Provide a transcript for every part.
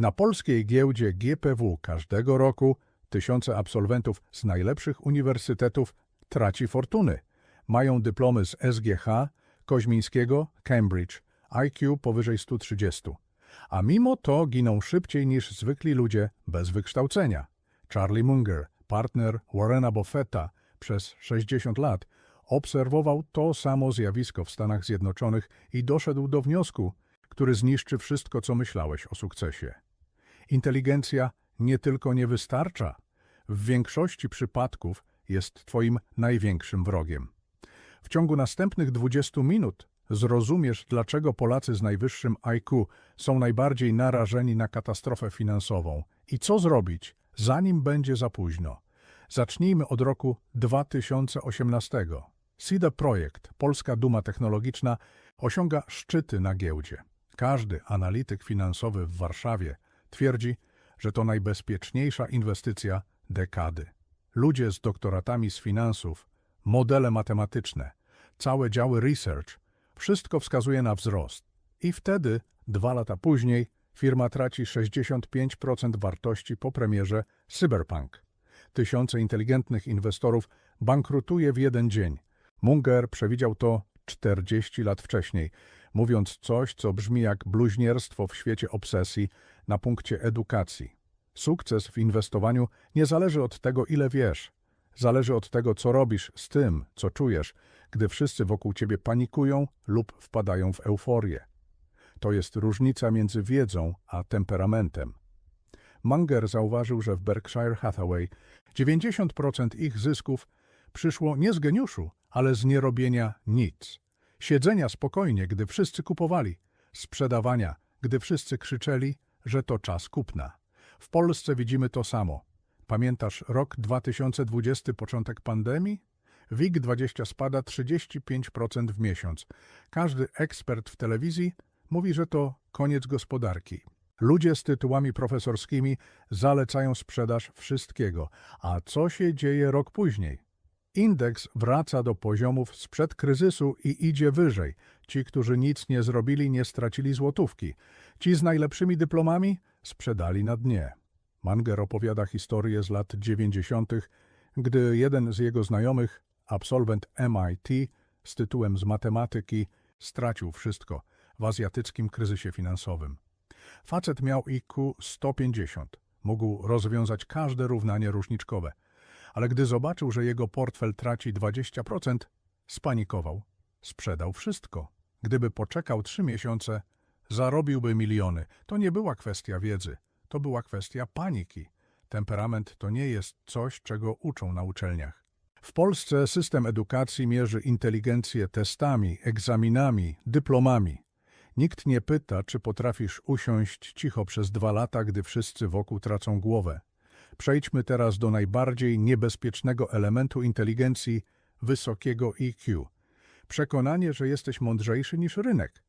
Na polskiej giełdzie GPW każdego roku tysiące absolwentów z najlepszych uniwersytetów traci fortuny. Mają dyplomy z SGH, Koźmińskiego, Cambridge, IQ powyżej 130. A mimo to giną szybciej niż zwykli ludzie bez wykształcenia. Charlie Munger, partner Warrena Buffetta, przez 60 lat obserwował to samo zjawisko w Stanach Zjednoczonych i doszedł do wniosku, który zniszczy wszystko, co myślałeś o sukcesie. Inteligencja nie tylko nie wystarcza, w większości przypadków jest Twoim największym wrogiem. W ciągu następnych 20 minut zrozumiesz, dlaczego Polacy z najwyższym IQ są najbardziej narażeni na katastrofę finansową i co zrobić, zanim będzie za późno. Zacznijmy od roku 2018. SIDA Projekt, Polska Duma Technologiczna, osiąga szczyty na giełdzie. Każdy analityk finansowy w Warszawie twierdzi, że to najbezpieczniejsza inwestycja dekady. Ludzie z doktoratami z finansów, modele matematyczne, całe działy research, wszystko wskazuje na wzrost. I wtedy, dwa lata później, firma traci 65% wartości po premierze Cyberpunk. Tysiące inteligentnych inwestorów bankrutuje w jeden dzień. Munger przewidział to 40 lat wcześniej, mówiąc coś, co brzmi jak bluźnierstwo w świecie obsesji na punkcie edukacji. Sukces w inwestowaniu nie zależy od tego, ile wiesz. Zależy od tego, co robisz z tym, co czujesz, gdy wszyscy wokół ciebie panikują lub wpadają w euforię. To jest różnica między wiedzą a temperamentem. Munger zauważył, że w Berkshire Hathaway 90% ich zysków przyszło nie z geniuszu, ale z nierobienia nic. Siedzenia spokojnie, gdy wszyscy kupowali, sprzedawania, gdy wszyscy krzyczeli, że to czas kupna. W Polsce widzimy to samo. Pamiętasz rok 2020, początek pandemii? WIG20 spada 35% w miesiąc. Każdy ekspert w telewizji mówi, że to koniec gospodarki. Ludzie z tytułami profesorskimi zalecają sprzedaż wszystkiego. A co się dzieje rok później? Indeks wraca do poziomów sprzed kryzysu i idzie wyżej. Ci, którzy nic nie zrobili, nie stracili złotówki. Ci z najlepszymi dyplomami sprzedali na dnie. Manger opowiada historię z lat 90., gdy jeden z jego znajomych, absolwent MIT z tytułem z matematyki, stracił wszystko w azjatyckim kryzysie finansowym. Facet miał IQ 150, mógł rozwiązać każde równanie różniczkowe, ale gdy zobaczył, że jego portfel traci 20%, spanikował. Sprzedał wszystko. Gdyby poczekał trzy miesiące, zarobiłby miliony. To nie była kwestia wiedzy, to była kwestia paniki. Temperament to nie jest coś, czego uczą na uczelniach. W Polsce system edukacji mierzy inteligencję testami, egzaminami, dyplomami. Nikt nie pyta, czy potrafisz usiąść cicho przez dwa lata, gdy wszyscy wokół tracą głowę. Przejdźmy teraz do najbardziej niebezpiecznego elementu inteligencji wysokiego IQ. Przekonanie, że jesteś mądrzejszy niż rynek.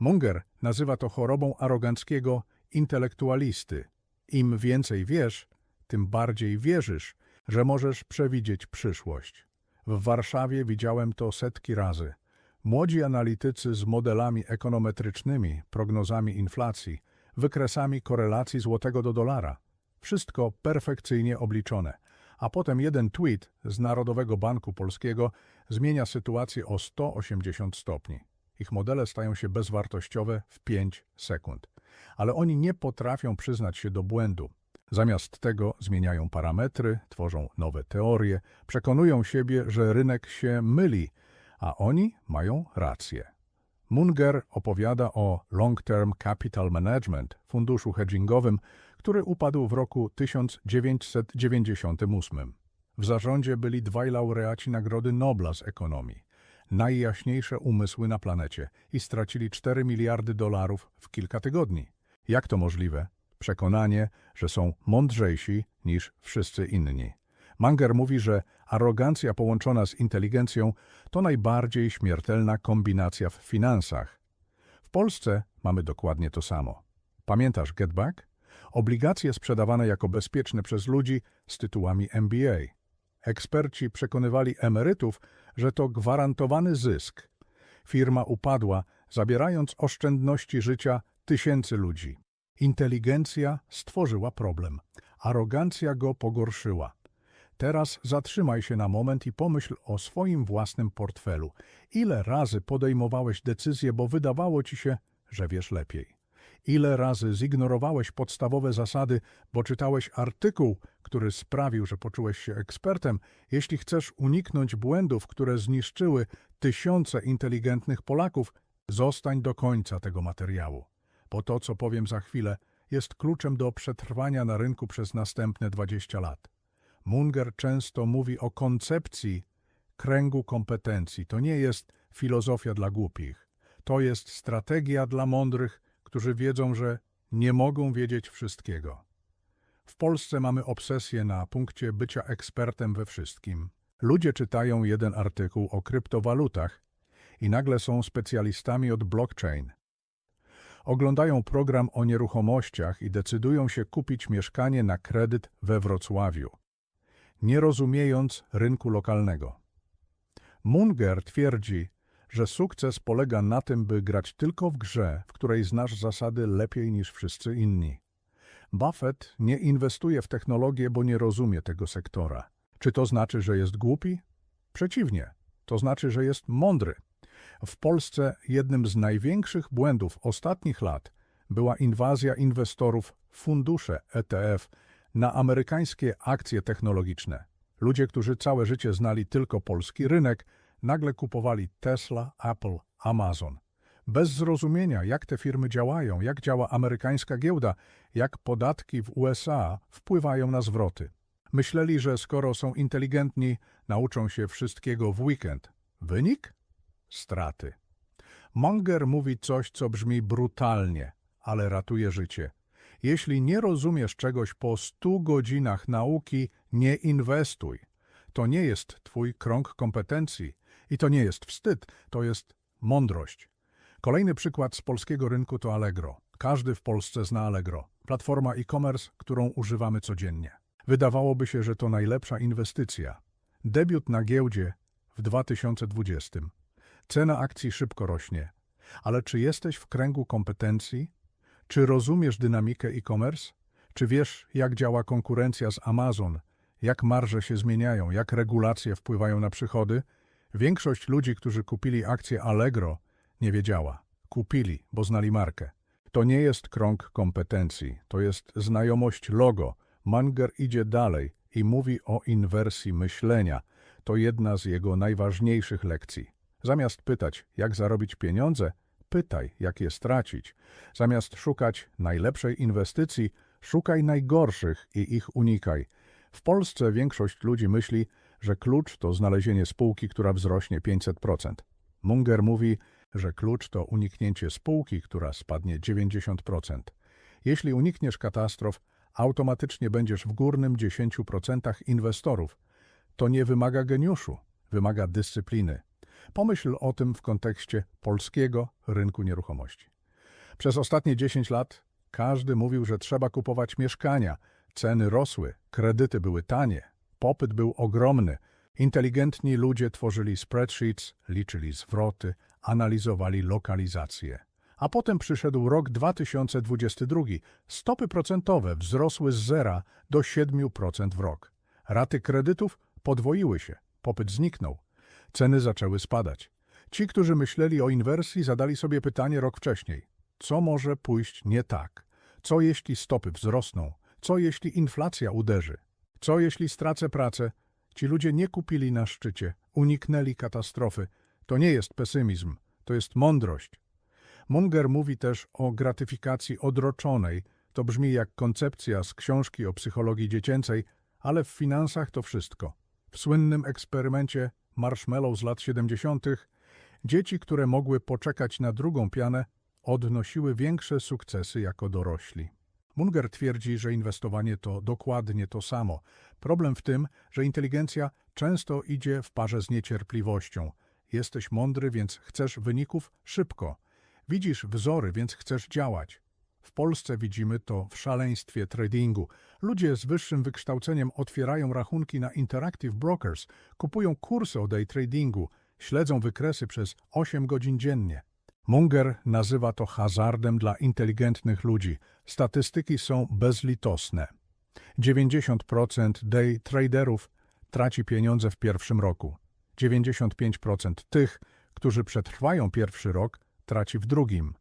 Munger nazywa to chorobą aroganckiego intelektualisty. Im więcej wiesz, tym bardziej wierzysz, że możesz przewidzieć przyszłość. W Warszawie widziałem to setki razy. Młodzi analitycy z modelami ekonometrycznymi, prognozami inflacji, wykresami korelacji złotego do dolara. Wszystko perfekcyjnie obliczone. A potem jeden tweet z Narodowego Banku Polskiego zmienia sytuację o 180 stopni. Ich modele stają się bezwartościowe w 5 sekund. Ale oni nie potrafią przyznać się do błędu. Zamiast tego zmieniają parametry, tworzą nowe teorie, przekonują siebie, że rynek się myli, a oni mają rację. Munger opowiada o Long Term Capital Management, funduszu hedgingowym, który upadł w roku 1998. W zarządzie byli dwaj laureaci Nagrody Nobla z ekonomii, najjaśniejsze umysły na planecie i stracili 4 miliardy dolarów w kilka tygodni. Jak to możliwe? Przekonanie, że są mądrzejsi niż wszyscy inni. Manger mówi, że arogancja połączona z inteligencją to najbardziej śmiertelna kombinacja w finansach. W Polsce mamy dokładnie to samo. Pamiętasz Get Back? Obligacje sprzedawane jako bezpieczne przez ludzi z tytułami MBA. Eksperci przekonywali emerytów, że to gwarantowany zysk. Firma upadła, zabierając oszczędności życia tysięcy ludzi. Inteligencja stworzyła problem. Arogancja go pogorszyła. Teraz zatrzymaj się na moment i pomyśl o swoim własnym portfelu. Ile razy podejmowałeś decyzje, bo wydawało ci się, że wiesz lepiej? Ile razy zignorowałeś podstawowe zasady, bo czytałeś artykuł, który sprawił, że poczułeś się ekspertem? Jeśli chcesz uniknąć błędów, które zniszczyły tysiące inteligentnych Polaków, zostań do końca tego materiału. Bo to, co powiem za chwilę, jest kluczem do przetrwania na rynku przez następne 20 lat. Munger często mówi o koncepcji kręgu kompetencji. To nie jest filozofia dla głupich. To jest strategia dla mądrych, którzy wiedzą, że nie mogą wiedzieć wszystkiego. W Polsce mamy obsesję na punkcie bycia ekspertem we wszystkim. Ludzie czytają jeden artykuł o kryptowalutach i nagle są specjalistami od blockchain. Oglądają program o nieruchomościach i decydują się kupić mieszkanie na kredyt we Wrocławiu, nie rozumiejąc rynku lokalnego. Munger twierdzi, że sukces polega na tym, by grać tylko w grze, w której znasz zasady lepiej niż wszyscy inni. Buffett nie inwestuje w technologię, bo nie rozumie tego sektora. Czy to znaczy, że jest głupi? Przeciwnie, to znaczy, że jest mądry. W Polsce jednym z największych błędów ostatnich lat była inwazja inwestorów w fundusze ETF na amerykańskie akcje technologiczne. Ludzie, którzy całe życie znali tylko polski rynek, nagle kupowali Tesla, Apple, Amazon. Bez zrozumienia, jak te firmy działają, jak działa amerykańska giełda, jak podatki w USA wpływają na zwroty. Myśleli, że skoro są inteligentni, nauczą się wszystkiego w weekend. Wynik? Straty. Munger mówi coś, co brzmi brutalnie, ale ratuje życie. Jeśli nie rozumiesz czegoś po 100 godzinach nauki, nie inwestuj. To nie jest twój krąg kompetencji i to nie jest wstyd, to jest mądrość. Kolejny przykład z polskiego rynku to Allegro. Każdy w Polsce zna Allegro. Platforma e-commerce, którą używamy codziennie. Wydawałoby się, że to najlepsza inwestycja. Debiut na giełdzie w 2020. Cena akcji szybko rośnie. Ale czy jesteś w kręgu kompetencji? Czy rozumiesz dynamikę e-commerce? Czy wiesz, jak działa konkurencja z Amazon? Jak marże się zmieniają? Jak regulacje wpływają na przychody? Większość ludzi, którzy kupili akcje Allegro, nie wiedziała. Kupili, bo znali markę. To nie jest krąg kompetencji, to jest znajomość logo. Munger idzie dalej i mówi o inwersji myślenia. To jedna z jego najważniejszych lekcji. Zamiast pytać, jak zarobić pieniądze, pytaj, jak je stracić. Zamiast szukać najlepszej inwestycji, szukaj najgorszych i ich unikaj. W Polsce większość ludzi myśli, że klucz to znalezienie spółki, która wzrośnie 500%. Munger mówi, że klucz to uniknięcie spółki, która spadnie 90%. Jeśli unikniesz katastrof, automatycznie będziesz w górnym 10% inwestorów. To nie wymaga geniuszu, wymaga dyscypliny. Pomyśl o tym w kontekście polskiego rynku nieruchomości. Przez ostatnie 10 lat każdy mówił, że trzeba kupować mieszkania. Ceny rosły, kredyty były tanie, popyt był ogromny. Inteligentni ludzie tworzyli spreadsheets, liczyli zwroty, analizowali lokalizację. A potem przyszedł rok 2022. Stopy procentowe wzrosły z zera do 7% w rok. Raty kredytów podwoiły się, popyt zniknął. Ceny zaczęły spadać. Ci, którzy myśleli o inwersji, zadali sobie pytanie rok wcześniej. Co może pójść nie tak? Co jeśli stopy wzrosną? Co jeśli inflacja uderzy? Co jeśli stracę pracę? Ci ludzie nie kupili na szczycie, uniknęli katastrofy. To nie jest pesymizm, to jest mądrość. Munger mówi też o gratyfikacji odroczonej. To brzmi jak koncepcja z książki o psychologii dziecięcej, ale w finansach to wszystko. W słynnym eksperymencie Marshmallow z lat 70. dzieci, które mogły poczekać na drugą pianę, odnosiły większe sukcesy jako dorośli. Munger twierdzi, że inwestowanie to dokładnie to samo. Problem w tym, że inteligencja często idzie w parze z niecierpliwością. Jesteś mądry, więc chcesz wyników szybko. Widzisz wzory, więc chcesz działać. W Polsce widzimy to w szaleństwie tradingu. Ludzie z wyższym wykształceniem otwierają rachunki na Interactive Brokers, kupują kursy o day tradingu, śledzą wykresy przez 8 godzin dziennie. Munger nazywa to hazardem dla inteligentnych ludzi. Statystyki są bezlitosne. 90% day traderów traci pieniądze w pierwszym roku. 95% tych, którzy przetrwają pierwszy rok, traci w drugim.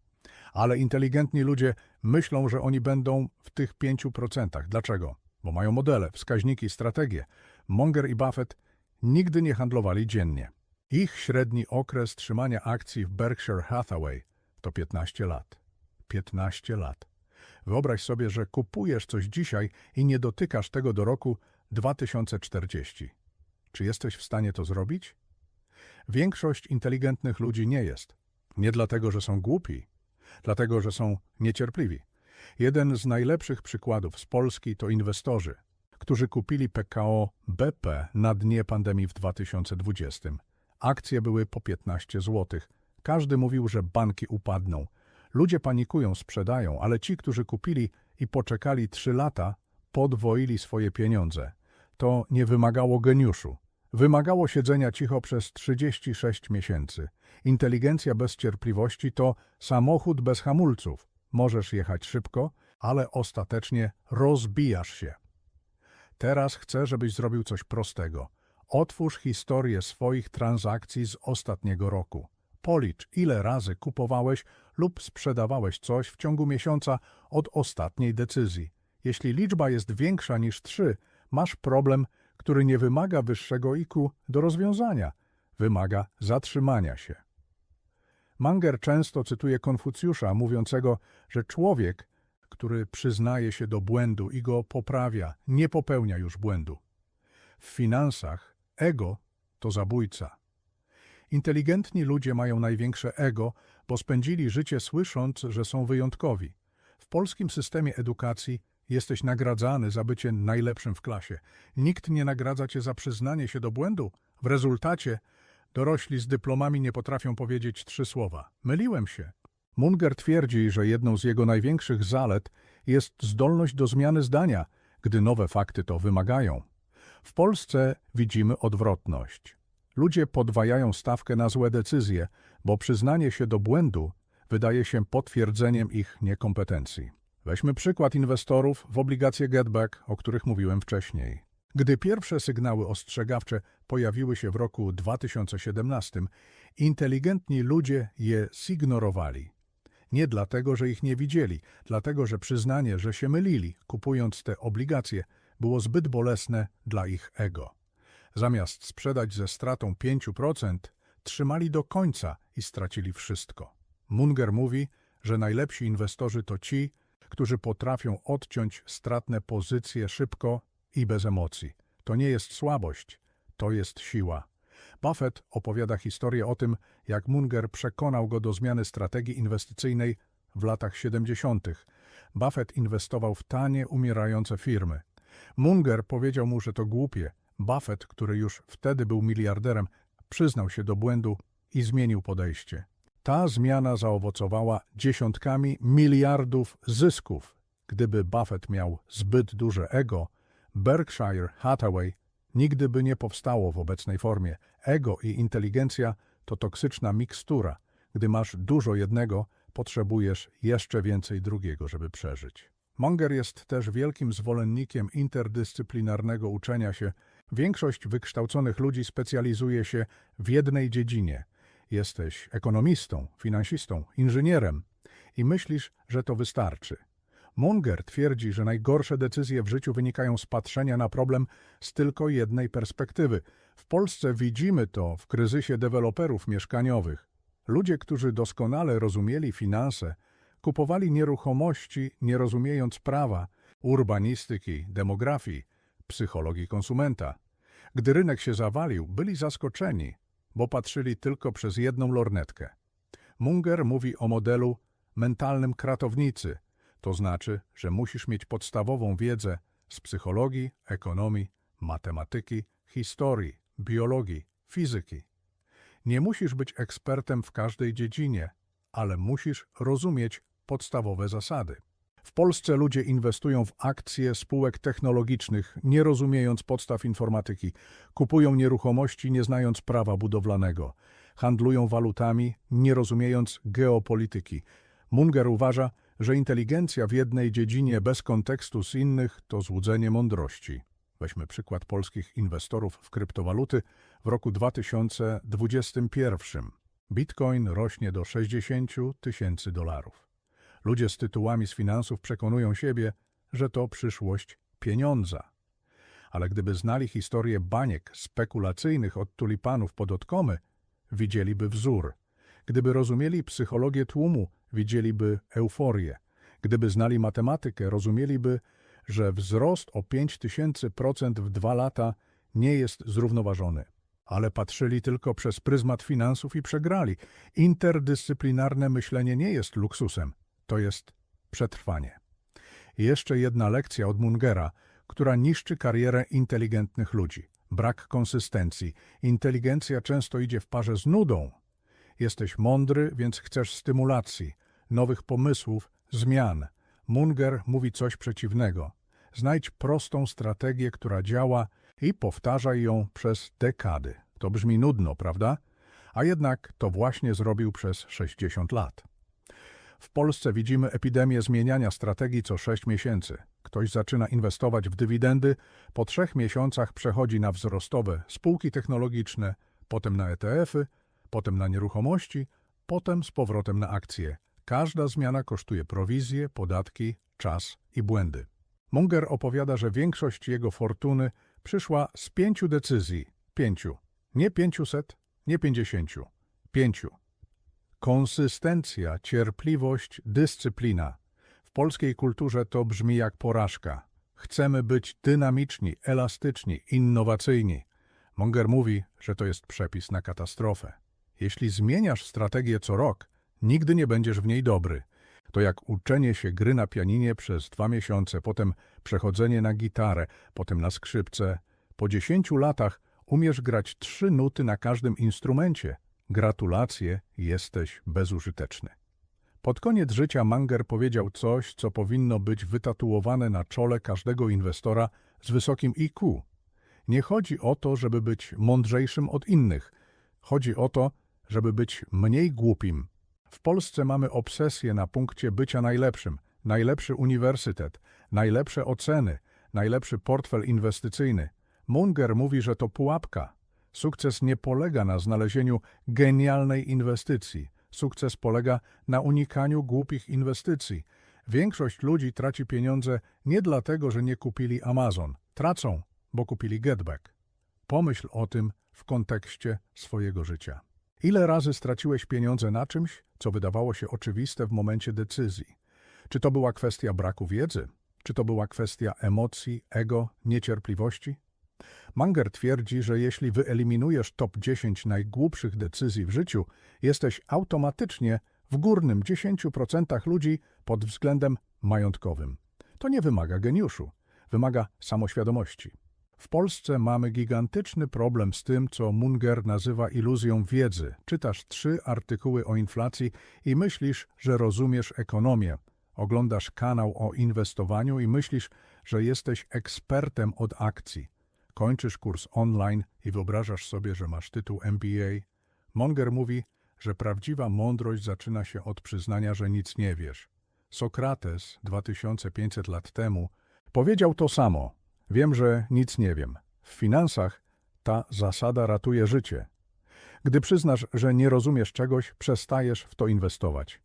Ale inteligentni ludzie myślą, że oni będą w tych 5%. Dlaczego? Bo mają modele, wskaźniki, strategie. Munger i Buffett nigdy nie handlowali dziennie. Ich średni okres trzymania akcji w Berkshire Hathaway to 15 lat. 15 lat. Wyobraź sobie, że kupujesz coś dzisiaj i nie dotykasz tego do roku 2040. Czy jesteś w stanie to zrobić? Większość inteligentnych ludzi nie jest. Nie dlatego, że są głupi, dlatego, że są niecierpliwi. Jeden z najlepszych przykładów z Polski to inwestorzy, którzy kupili PKO BP na dnie pandemii w 2020. Akcje były po 15 zł. Każdy mówił, że banki upadną. Ludzie panikują, sprzedają, ale ci, którzy kupili i poczekali 3 lata, podwoili swoje pieniądze. To nie wymagało geniuszu. Wymagało siedzenia cicho przez 36 miesięcy. Inteligencja bez cierpliwości to samochód bez hamulców. Możesz jechać szybko, ale ostatecznie rozbijasz się. Teraz chcę, żebyś zrobił coś prostego. Otwórz historię swoich transakcji z ostatniego roku. Policz, ile razy kupowałeś lub sprzedawałeś coś w ciągu miesiąca od ostatniej decyzji. Jeśli liczba jest większa niż 3, masz problem, który nie wymaga wyższego IQ do rozwiązania, wymaga zatrzymania się. Manger często cytuje Konfucjusza, mówiącego, że człowiek, który przyznaje się do błędu i go poprawia, nie popełnia już błędu. W finansach ego to zabójca. Inteligentni ludzie mają największe ego, bo spędzili życie słysząc, że są wyjątkowi. W polskim systemie edukacji jesteś nagradzany za bycie najlepszym w klasie. Nikt nie nagradza cię za przyznanie się do błędu. W rezultacie dorośli z dyplomami nie potrafią powiedzieć trzy słowa. Myliłem się. Munger twierdzi, że jedną z jego największych zalet jest zdolność do zmiany zdania, gdy nowe fakty to wymagają. W Polsce widzimy odwrotność. Ludzie podwajają stawkę na złe decyzje, bo przyznanie się do błędu wydaje się potwierdzeniem ich niekompetencji. Weźmy przykład inwestorów w obligacje Getback, o których mówiłem wcześniej. Gdy pierwsze sygnały ostrzegawcze pojawiły się w roku 2017, inteligentni ludzie je zignorowali. Nie dlatego, że ich nie widzieli, dlatego, że przyznanie, że się mylili, kupując te obligacje, było zbyt bolesne dla ich ego. Zamiast sprzedać ze stratą 5%, trzymali do końca i stracili wszystko. Munger mówi, że najlepsi inwestorzy to ci, którzy potrafią odciąć stratne pozycje szybko i bez emocji. To nie jest słabość, to jest siła. Buffett opowiada historię o tym, jak Munger przekonał go do zmiany strategii inwestycyjnej w latach 70. Buffett inwestował w tanie, umierające firmy. Munger powiedział mu, że to głupie. Buffett, który już wtedy był miliarderem, przyznał się do błędu i zmienił podejście. Ta zmiana zaowocowała dziesiątkami miliardów zysków. Gdyby Buffett miał zbyt duże ego, Berkshire Hathaway nigdy by nie powstało w obecnej formie. Ego i inteligencja to toksyczna mikstura. Gdy masz dużo jednego, potrzebujesz jeszcze więcej drugiego, żeby przeżyć. Munger jest też wielkim zwolennikiem interdyscyplinarnego uczenia się. Większość wykształconych ludzi specjalizuje się w jednej dziedzinie. Jesteś ekonomistą, finansistą, inżynierem i myślisz, że to wystarczy. Munger twierdzi, że najgorsze decyzje w życiu wynikają z patrzenia na problem z tylko jednej perspektywy. W Polsce widzimy to w kryzysie deweloperów mieszkaniowych. Ludzie, którzy doskonale rozumieli finanse, kupowali nieruchomości, nie rozumiejąc prawa, urbanistyki, demografii, psychologii konsumenta. Gdy rynek się zawalił, byli zaskoczeni, bo patrzyli tylko przez jedną lornetkę. Munger mówi o modelu mentalnym kratownicy, to znaczy, że musisz mieć podstawową wiedzę z psychologii, ekonomii, matematyki, historii, biologii, fizyki. Nie musisz być ekspertem w każdej dziedzinie, ale musisz rozumieć podstawowe zasady. W Polsce ludzie inwestują w akcje spółek technologicznych, nie rozumiejąc podstaw informatyki. Kupują nieruchomości, nie znając prawa budowlanego. handlują walutami, nie rozumiejąc geopolityki. Munger uważa, że inteligencja w jednej dziedzinie bez kontekstu z innych to złudzenie mądrości. Weźmy przykład polskich inwestorów w kryptowaluty w roku 2021. Bitcoin rośnie do 60 tysięcy dolarów. Ludzie z tytułami z finansów przekonują siebie, że to przyszłość pieniądza. Ale gdyby znali historię baniek spekulacyjnych od tulipanów po dotkomy, widzieliby wzór. Gdyby rozumieli psychologię tłumu, widzieliby euforię. Gdyby znali matematykę, rozumieliby, że wzrost o 5000% w dwa lata nie jest zrównoważony. Ale patrzyli tylko przez pryzmat finansów i przegrali. Interdyscyplinarne myślenie nie jest luksusem, to jest przetrwanie. I Jeszcze jedna lekcja od Mungera, która niszczy karierę inteligentnych ludzi. Brak konsystencji. Inteligencja często idzie w parze z nudą. Jesteś mądry, więc chcesz stymulacji, nowych pomysłów, zmian. Munger mówi coś przeciwnego. Znajdź prostą strategię, która działa i powtarzaj ją przez dekady. To brzmi nudno, prawda? A jednak to właśnie zrobił przez 60 lat. W Polsce widzimy epidemię zmieniania strategii co 6 miesięcy. Ktoś zaczyna inwestować w dywidendy, po trzech miesiącach przechodzi na wzrostowe spółki technologiczne, potem na ETF-y, potem na nieruchomości, potem z powrotem na akcje. Każda zmiana kosztuje prowizje, podatki, czas i błędy. Munger opowiada, że większość jego fortuny przyszła z pięciu decyzji. Pięciu. Nie pięciuset, nie pięćdziesięciu. Pięciu. Konsystencja, cierpliwość, dyscyplina. W polskiej kulturze to brzmi jak porażka. Chcemy być dynamiczni, elastyczni, innowacyjni. Munger mówi, że to jest przepis na katastrofę. Jeśli zmieniasz strategię co rok, nigdy nie będziesz w niej dobry. To jak uczenie się gry na pianinie przez dwa miesiące, potem przechodzenie na gitarę, potem na skrzypce. Po dziesięciu latach umiesz grać trzy nuty na każdym instrumencie. Gratulacje, jesteś bezużyteczny. Pod koniec życia Manger powiedział coś, co powinno być wytatuowane na czole każdego inwestora z wysokim IQ. Nie chodzi o to, żeby być mądrzejszym od innych. Chodzi o to, żeby być mniej głupim. W Polsce mamy obsesję na punkcie bycia najlepszym. Najlepszy uniwersytet, najlepsze oceny, najlepszy portfel inwestycyjny. Munger mówi, że to pułapka. Sukces nie polega na znalezieniu genialnej inwestycji. Sukces polega na unikaniu głupich inwestycji. Większość ludzi traci pieniądze nie dlatego, że nie kupili Amazon. Tracą, bo kupili Getback. Pomyśl o tym w kontekście swojego życia. Ile razy straciłeś pieniądze na czymś, co wydawało się oczywiste w momencie decyzji? Czy to była kwestia braku wiedzy? Czy to była kwestia emocji, ego, niecierpliwości? Manger twierdzi, że jeśli wyeliminujesz top 10 najgłupszych decyzji w życiu, jesteś automatycznie w górnym 10% ludzi pod względem majątkowym. To nie wymaga geniuszu, wymaga samoświadomości. W Polsce mamy gigantyczny problem z tym, co Munger nazywa iluzją wiedzy. Czytasz trzy artykuły o inflacji i myślisz, że rozumiesz ekonomię. Oglądasz kanał o inwestowaniu i myślisz, że jesteś ekspertem od akcji. Kończysz kurs online i wyobrażasz sobie, że masz tytuł MBA. Munger mówi, że prawdziwa mądrość zaczyna się od przyznania, że nic nie wiesz. Sokrates 2500 lat temu powiedział to samo. Wiem, że nic nie wiem. W finansach ta zasada ratuje życie. Gdy przyznasz, że nie rozumiesz czegoś, przestajesz w to inwestować.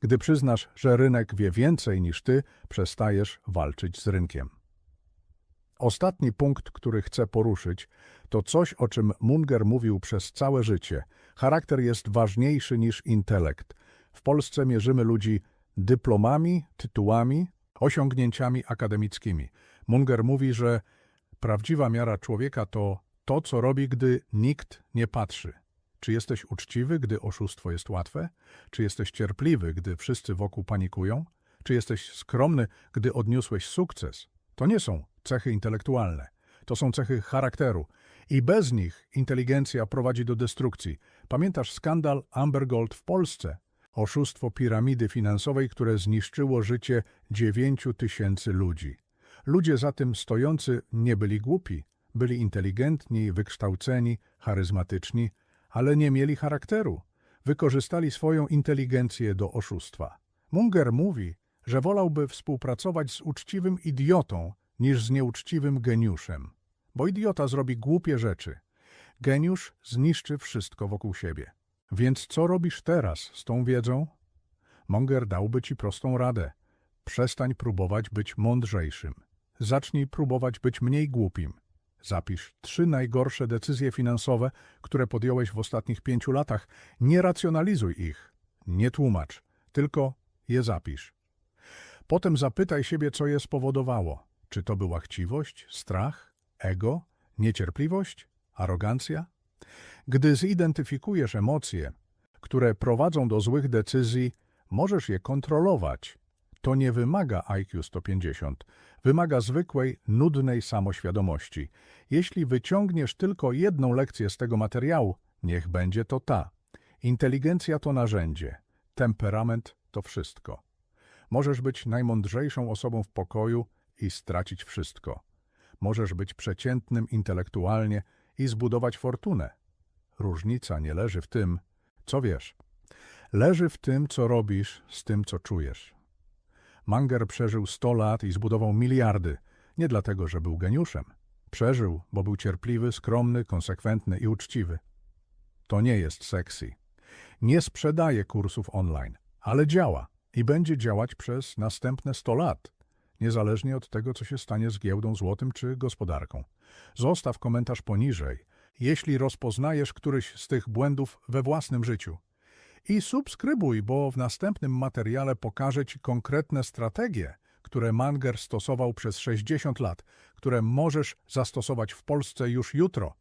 Gdy przyznasz, że rynek wie więcej niż ty, przestajesz walczyć z rynkiem. Ostatni punkt, który chcę poruszyć, to coś, o czym Munger mówił przez całe życie. Charakter jest ważniejszy niż intelekt. W Polsce mierzymy ludzi dyplomami, tytułami, osiągnięciami akademickimi. Munger mówi, że prawdziwa miara człowieka to to, co robi, gdy nikt nie patrzy. Czy jesteś uczciwy, gdy oszustwo jest łatwe? Czy jesteś cierpliwy, gdy wszyscy wokół panikują? Czy jesteś skromny, gdy odniosłeś sukces? To nie są cechy intelektualne. To są cechy charakteru. I bez nich inteligencja prowadzi do destrukcji. Pamiętasz skandal Amber Gold w Polsce? Oszustwo piramidy finansowej, które zniszczyło życie 9 tysięcy ludzi. Ludzie za tym stojący nie byli głupi. Byli inteligentni, wykształceni, charyzmatyczni, ale nie mieli charakteru. Wykorzystali swoją inteligencję do oszustwa. Munger mówi, że wolałby współpracować z uczciwym idiotą niż z nieuczciwym geniuszem, bo idiota zrobi głupie rzeczy. Geniusz zniszczy wszystko wokół siebie. Więc co robisz teraz z tą wiedzą? Monger dałby ci prostą radę. Przestań próbować być mądrzejszym. Zacznij próbować być mniej głupim. Zapisz trzy najgorsze decyzje finansowe, które podjąłeś w ostatnich pięciu latach. Nie racjonalizuj ich. Nie tłumacz, tylko je zapisz. Potem zapytaj siebie, co je spowodowało. Czy to była chciwość, strach, ego, niecierpliwość, arogancja? Gdy zidentyfikujesz emocje, które prowadzą do złych decyzji, możesz je kontrolować. To nie wymaga IQ 150, wymaga zwykłej, nudnej samoświadomości. Jeśli wyciągniesz tylko jedną lekcję z tego materiału, niech będzie to ta. Inteligencja to narzędzie, temperament to wszystko. Możesz być najmądrzejszą osobą w pokoju i stracić wszystko. Możesz być przeciętnym intelektualnie i zbudować fortunę. Różnica nie leży w tym, co wiesz. Leży w tym, co robisz, z tym, co czujesz. Manger przeżył 100 lat i zbudował miliardy, nie dlatego, że był geniuszem. Przeżył, bo był cierpliwy, skromny, konsekwentny i uczciwy. To nie jest sexy. Nie sprzedaje kursów online, ale działa i będzie działać przez następne 100 lat, niezależnie od tego, co się stanie z giełdą złotym czy gospodarką. Zostaw komentarz poniżej, jeśli rozpoznajesz któryś z tych błędów we własnym życiu. I subskrybuj, bo w następnym materiale pokażę Ci konkretne strategie, które Manger stosował przez 60 lat, które możesz zastosować w Polsce już jutro.